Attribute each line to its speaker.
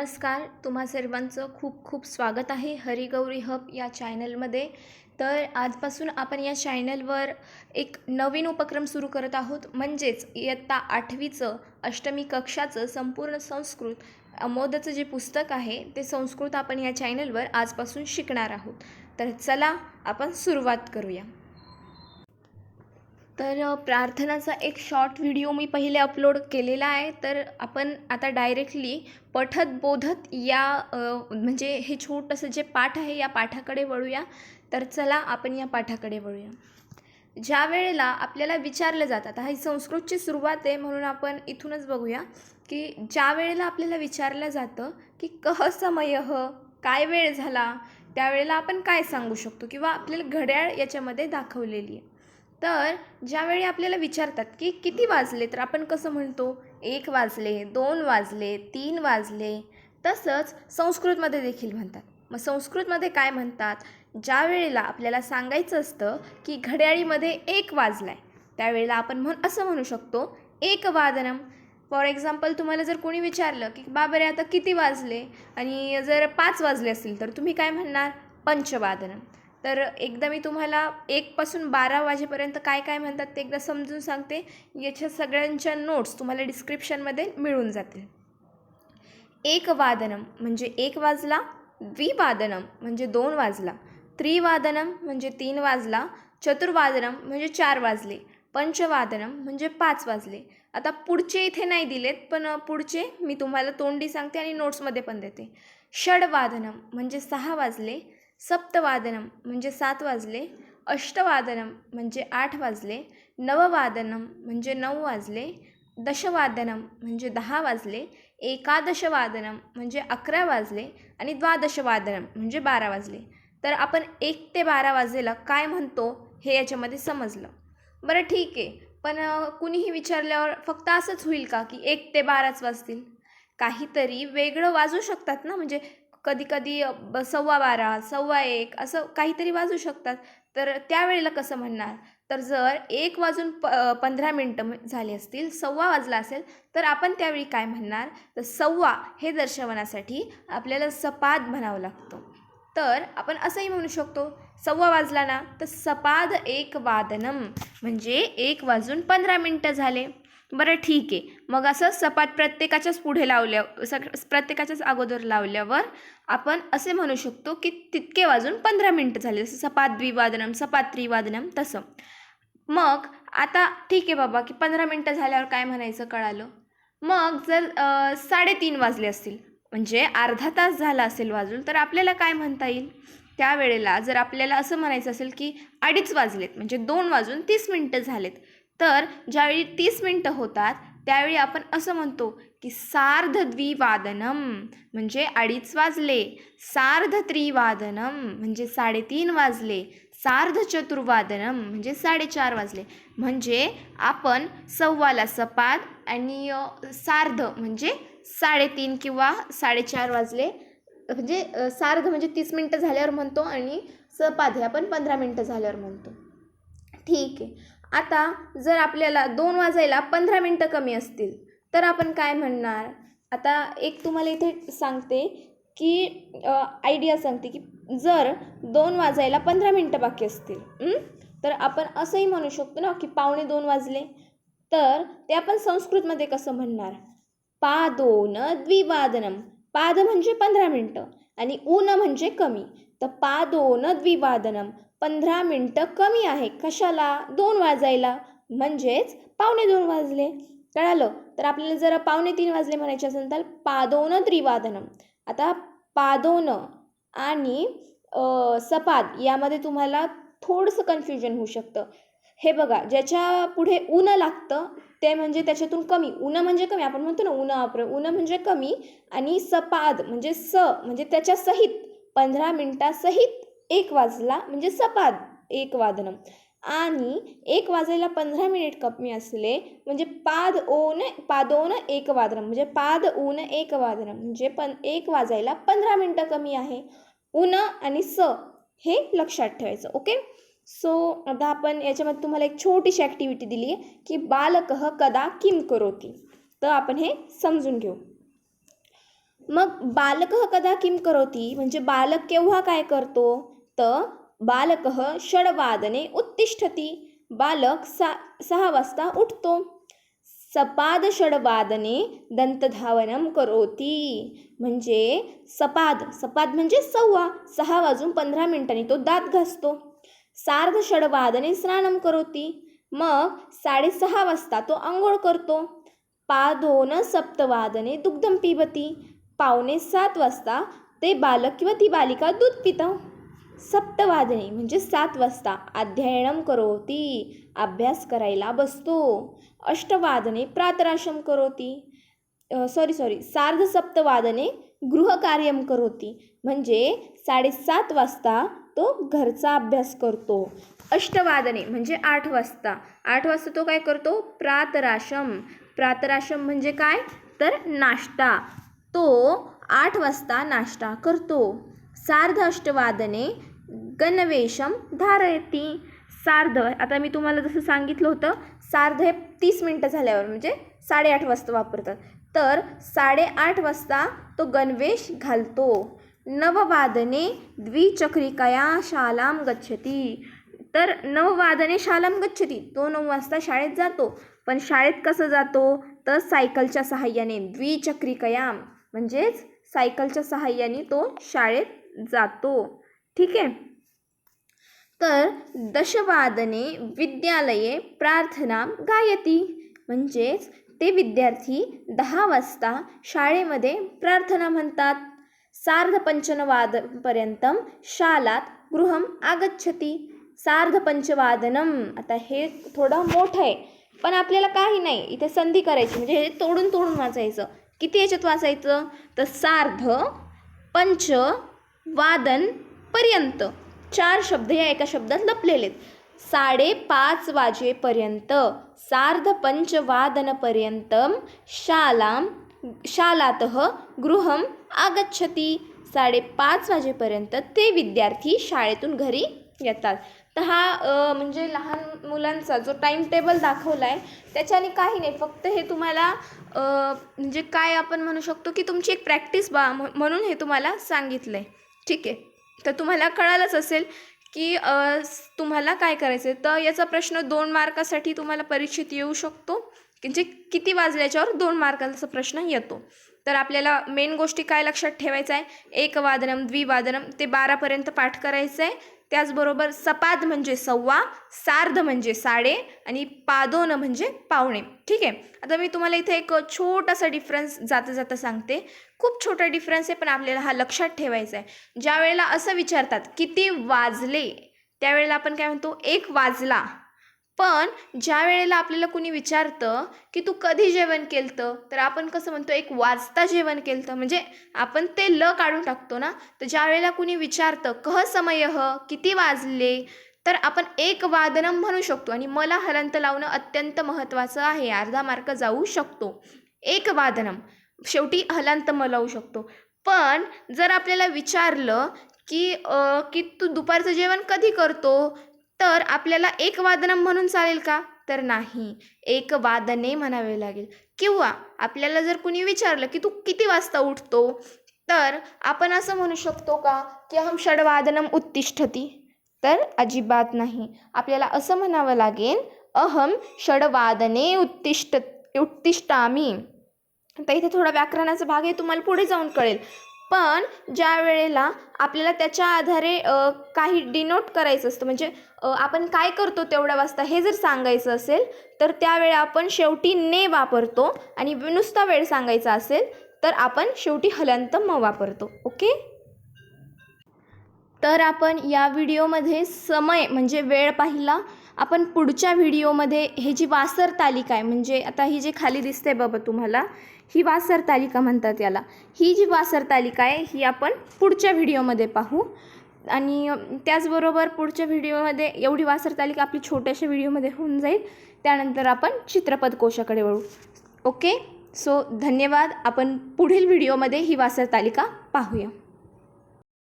Speaker 1: नमस्कार तुम्हा सर्वांचं खूप खूप स्वागत आहे हरिगौरी हब या चॅनलमध्ये. तर आजपासून आपण या चॅनलवर एक नवीन उपक्रम सुरू करत आहोत. म्हणजेच इयत्ता आठवीचं अष्टमी कक्षाचं संपूर्ण संस्कृत अमोदचं जे पुस्तक आहे ते संस्कृत आपण या चॅनलवर आजपासून शिकणार आहोत. तर चला आपण सुरुवात करूया. तर प्रार्थनाचा एक शॉर्ट व्हिडिओ मी पहिले अपलोड केलेला आहे. तर आपण आता डायरेक्टली पठत बोधत या म्हणजे हे छोटंसं जे पाठ आहे या पाठाकडे वळूया. तर चला आपण या पाठाकडे वळूया. ज्या वेळेला आपल्याला विचारलं जातं आता ही संस्कृतची सुरुवात आहे म्हणून आपण इथूनच बघूया की ज्या वेळेला आपल्याला विचारलं जातं की कह समय काय वेळ झाला त्यावेळेला आपण काय सांगू शकतो? किंवा आपल्याला घड्याळ याच्यामध्ये दाखवलेली आहे. तर ज्यावेळी आपल्याला विचारतात की किती वाजले तर आपण कसं म्हणतो? एक वाजले दोन वाजले तीन वाजले. तसंच संस्कृतमध्ये देखील म्हणतात. मग संस्कृतमध्ये काय म्हणतात? ज्या वेळेला आपल्याला सांगायचं असतं की घड्याळीमध्ये एक वाजला आहे त्यावेळेला आपण म्हण असं म्हणू शकतो एक वादनम. फॉर एक्झाम्पल तुम्हाला जर कोणी विचारलं की बाबरे आता किती वाजले? आणि जर पाच वाजले असतील तर तुम्ही काय म्हणणार? पंचवादनम. तर एकदा मी तुम्हाला एकपासून बारा वाजेपर्यंत काय काय म्हणतात ते एकदा समजून सांगते. याच्या सगळ्यांच्या नोट्स तुम्हाला डिस्क्रिप्शनमध्ये मिळून जातील. एक वादनम म्हणजे एक वाजला द्विवादनम म्हणजे दोन वाजला त्रिवादनम म्हणजे तीन वाजला चतुर्वादनम म्हणजे चार वाजले पंचवादनम म्हणजे पाच वाजले. आता पुढचे इथे नाही दिलेत पण पुढचे मी तुम्हाला तोंडी सांगते आणि नोट्समध्ये पण देते. षडवादनम म्हणजे सहा वाजले सप्तवादनम म्हणजे सात वाजले अष्टवादनम म्हणजे आठ वाजले नववादनम म्हणजे नऊ वाजले दशवादनम म्हणजे दहा वाजले एकादशवादनम म्हणजे अकरा वाजले आणि द्वादशवादनम म्हणजे बारा वाजले. तर आपण एक ते बारा वाजेला काय म्हणतो हे याच्यामध्ये समजलं. बरं ठीक आहे पण कुणीही विचारल्यावर फक्त असंच होईल का की एक ते बाराच वाजतील? काहीतरी वेगळं वाजू शकतात ना म्हणजे कधी कधी ब- सव्वा बारा सव्वा एक असं काहीतरी वाजू शकतात. तर त्यावेळेला कसं म्हणणार? तर जर एक वाजून प पंधरा मिनटं झाले झाली असतील सव्वा वाजला असेल तर आपण त्यावेळी काय म्हणणार? तर सव्वा हे दर्शवण्यासाठी आपल्याला सपाद म्हणावं लागतं. तर आपण असंही म्हणू शकतो सव्वा वाजला ना तर सपाद एक वादनम म्हणजे एक वाजून पंधरा मिनटं झाले. बरं ठीक आहे. मग असं सपाद प्रत्येकाच्याच पुढे लावल्या सग प्रत्येकाच्याच अगोदर लावल्यावर आपण असे म्हणू शकतो की तितके वाजून पंधरा मिनटं झाले. जसं सपात द्विवादनम सपात त्रिवादनम तसं. मग आता ठीक आहे बाबा की पंधरा मिनटं झाल्यावर काय म्हणायचं कळालं? मग जर साडेतीन वाजले असतील म्हणजे अर्धा तास झाला असेल वाजून तर आपल्याला काय म्हणता येईल? त्यावेळेला जर आपल्याला असं म्हणायचं असेल की अडीच वाजलेत म्हणजे दोन वाजून तीस मिनटं झालेत तर ज्यावेळी तीस मिनटं होतात त्यावेळी आपण असं म्हणतो की सार्ध द्विवादनम म्हणजे अडीच वाजले. सार्ध त्रिवादनम म्हणजे साडेतीन वाजले. सार्ध चतुर्वादनम म्हणजे साडेचार वाजले. म्हणजे आपण सव्वाला सपाद आणि सार्ध म्हणजे साडेतीन किंवा साडेचार वाजले. म्हणजे सार्ध म्हणजे तीस मिनटं झाल्यावर म्हणतो आणि सपाद हे आपण पंधरा मिनटं झाल्यावर म्हणतो. ठीक आहे. आता जर आपल्याला दोन वाजायला पंधरा मिनटं कमी असतील तर आपण काय म्हणणार? आता एक तुम्हाला इथे सांगते की आयडिया सांगते की जर दोन वाजायला पंधरा मिनटं बाकी असतील तर आपण असंही म्हणू शकतो ना की पावणे दोन वाजले. तर ते आपण संस्कृतमध्ये कसं म्हणणार? पादोन द्विवादनम. पाद म्हणजे पंधरा मिनटं आणि ऊन म्हणजे कमी. तर पादोन द्विवादनम पंधरा मिनटं कमी आहे. कशाला? दोन वाजायला. म्हणजेच पावणे दोन वाजले. कळालं? तर आपल्याला जरा पावणे तीन वाजले म्हणायचे असेल तर पादोन त्रिवादनम आता पादोन आणि सपाद यामध्ये तुम्हाला थोडंसं कन्फ्युजन होऊ शकतं. हे बघा ज्याच्या पुढे ऊन लागतं ते म्हणजे त्याच्यातून कमी. ऊन म्हणजे कमी. आपण म्हणतो ना ऊन वापर. ऊन म्हणजे कमी आणि सपाद म्हणजे स म्हणजे त्याच्या सहित. पंधरा मिनटासहित एक वाजला म्हणजे सपाद एक वादनं. आणि एक वाजायला पंधरा मिनिट कमी असले म्हणजे पाद ओन पादोन एक वादनं म्हणजे पाद ऊन एक वादनम म्हणजे पण एक वाजायला पंधरा मिनटं कमी आहे. ऊन आणि स हे लक्षात ठेवायचं ओके? सो आता आपण याच्यामध्ये तुम्हाला एक छोटीशी ॲक्टिव्हिटी दिली आहे की बालकः कदा किम करोती? तर आपण हे समजून घेऊ. मग बालक कदा किं करोति? म्हणजे बालक केव्हा काय करतो? तर बालक षडवादने उत्तिष्ठती. बालक सा सहा वाजता उठतो. सपाद षडवादने दंतधावनं करोती. म्हणजे सपाद सपाद म्हणजे सव्वा सहा वाजून पंधरा मिनिटांनी तो दात घासतो. सार्ध षडवादने स्नानं करोती. मग साडेसहा वाजता तो आंघोळ करतो. पादोन सप्तवादने दुग्धम पिबती. पावणे सात वाजता ते बालक किंवा ती बालिका दूध पितं. सप्तवादने म्हणजे सात वाजता अध्ययनं करोती अभ्यास करायला बसतो. अष्टवादने प्रातराशम करोती. Sorry sorry सार्धसप्तवादने गृहकार्यम करोती. म्हणजे साडेसात वाजता तो घरचा अभ्यास करतो. अष्टवादने म्हणजे आठ वाजता. आठ वाजता तो काय करतो? प्रातराशम प्रातराशम म्हणजे काय? तर नाश्ता. तो आठ वाजता नाश्ता करतो. सार्ध अष्टवादने गणवेशम धारयती. सार्ध आता मी तुम्हाला जसं सांगितलं होतं सार्ध हे तीस मिनटं झाल्यावर म्हणजे साडेआठ वाजता वापरतात. तर साडेआठ वाजता तो गणवेश घालतो. नववादने द्विचक्रिकया शालां गच्छती. तर नववादने शालां गच्छती. तो नऊ वाजता शाळेत जातो. पण शाळेत कसं जातो? तर सायकलच्या सहाय्याने द्विचक्रिकया. म्हणजेच सायकलच्या सहाय्याने तो शाळेत जातो. ठीक आहे? तर दशवादने विद्यालये प्रार्थना गायती. म्हणजेच ते विद्यार्थी दहा वाजता शाळेमध्ये प्रार्थना म्हणतात. सार्धपंचनवादपर्यंत शालात गृहम आगच्छती. सार्धपंचवादनम आता हे थोडं मोठं आहे पण आपल्याला काही नाही. इथे संधी करायची म्हणजे हे तोडून तोडून वाचायचं. किती याच्यात वाचायचं? तर सार्ध पंच वादन पर्यंत. चार शब्द या एका शब्दात लपलेले आहेत साडेपाच वाजेपर्यंत. सार्ध पंचवादनपर्यंत शालां शालात गृहम आगच्छती. साडेपाच वाजेपर्यंत ते विद्यार्थी शाळेतून घरी येतात. तर हा म्हणजे लहान मुलांचा जो टाईम टेबल दाखवला आहे त्याच्याने काही नाही. फक्त हे तुम्हाला म्हणजे काय आपण म्हणू शकतो की तुमची एक प्रॅक्टिस बा म्हणून हे तुम्हाला सांगितलं आहे ठीक आहे? तर तुम्हाला कळालंच असेल की तुम्हाला काय करायचं आहे तर याचा प्रश्न दोन मार्कासाठी तुम्हाला परीक्षेत येऊ शकतो. म्हणजे किती वाजल्याच्यावर दोन मार्काचा प्रश्न येतो. तर आपल्याला मेन गोष्टी काय लक्षात ठेवायचं आहे? एक वादनम द्विवादनम ते बारापर्यंत पाठ करायचं आहे त्याचबरोबर सपाद म्हणजे सव्वा सार्ध म्हणजे साडे आणि पादोन म्हणजे पावणे. ठीक आहे? आता मी तुम्हाला इथे एक छोटासा डिफरन्स जाता जाता सांगते. खूप छोटा डिफरन्स आहे पण आपल्याला हा लक्षात ठेवायचा आहे. ज्या वेळेला असं विचारतात किती वाजले? त्यावेळेला आपण काय म्हणतो एक वाजला. पण ज्या वेळेला आपल्याला कुणी विचारतं की तू कधी जेवण केलतं तर आपण कसं म्हणतो एक वाजता जेवण केलतं. म्हणजे आपण ते ल काढून टाकतो ना तर ज्या वेळेला कुणी विचारतं कह समय? किती वाजले? तर आपण एक वादनम म्हणू शकतो. आणि मला हलंत लावणं अत्यंत महत्त्वाचं आहे. अर्धा मार्क जाऊ शकतो. एक वादनम शेवटी हलांत मलावू शकतो. पण जर आपल्याला विचारलं की की तू दुपारचं जेवण कधी करतो? तर आपल्याला एक वादनम म्हणून चालेल का? तर नाही. एक वादने म्हणावे लागेल. किंवा आपल्याला जर कुणी विचारलं की तू किती वाजता उठतो? तर आपण असं म्हणू शकतो का? की अहम षडवादनम उत्तिष्ठती. तर अजिबात नाही. आपल्याला असं म्हणावं लागेल अहम षडवादने उत्तिष्ठ उत्तिष्ठामी. तर इथे थोडा व्याकरणाचा भाग आहे तुम्हाला पुढे जाऊन कळेल. पण ज्या वेळेला आपल्याला त्याच्या आधारे काही डिनोट करायचं असतं म्हणजे आपण काय करतो तेवढ्या वाजता हे जर सांगायचं असेल तर त्यावेळी आपण शेवटी ने वापरतो आणि नुसता वेळ सांगायचा असेल तर आपण शेवटी हलंत म वापरतो. ओके? तर आपण या व्हिडिओमध्ये समय म्हणजे वेळ पाहिला. आपण पुढच्या व्हिडिओमध्ये हे जी वासर तालिका आहे म्हणजे आता ही जी खाली दिसते बाबा तुम्हाला ही वासर तालिका म्हणतात याला. ही जी वासर तालिका आहे ही आपण पुढच्या व्हिडिओमध्ये पाहू. आणि त्याचबरोबर पुढच्या व्हिडिओमध्ये एवढी वासर तालिका आपली छोट्याशा व्हिडिओमध्ये होऊन जाईल. त्यानंतर आपण चित्रपट कोशाकडे वळू. ओके? सो धन्यवाद. आपण पुढील व्हिडिओमध्ये ही वासर तालिका पाहूया.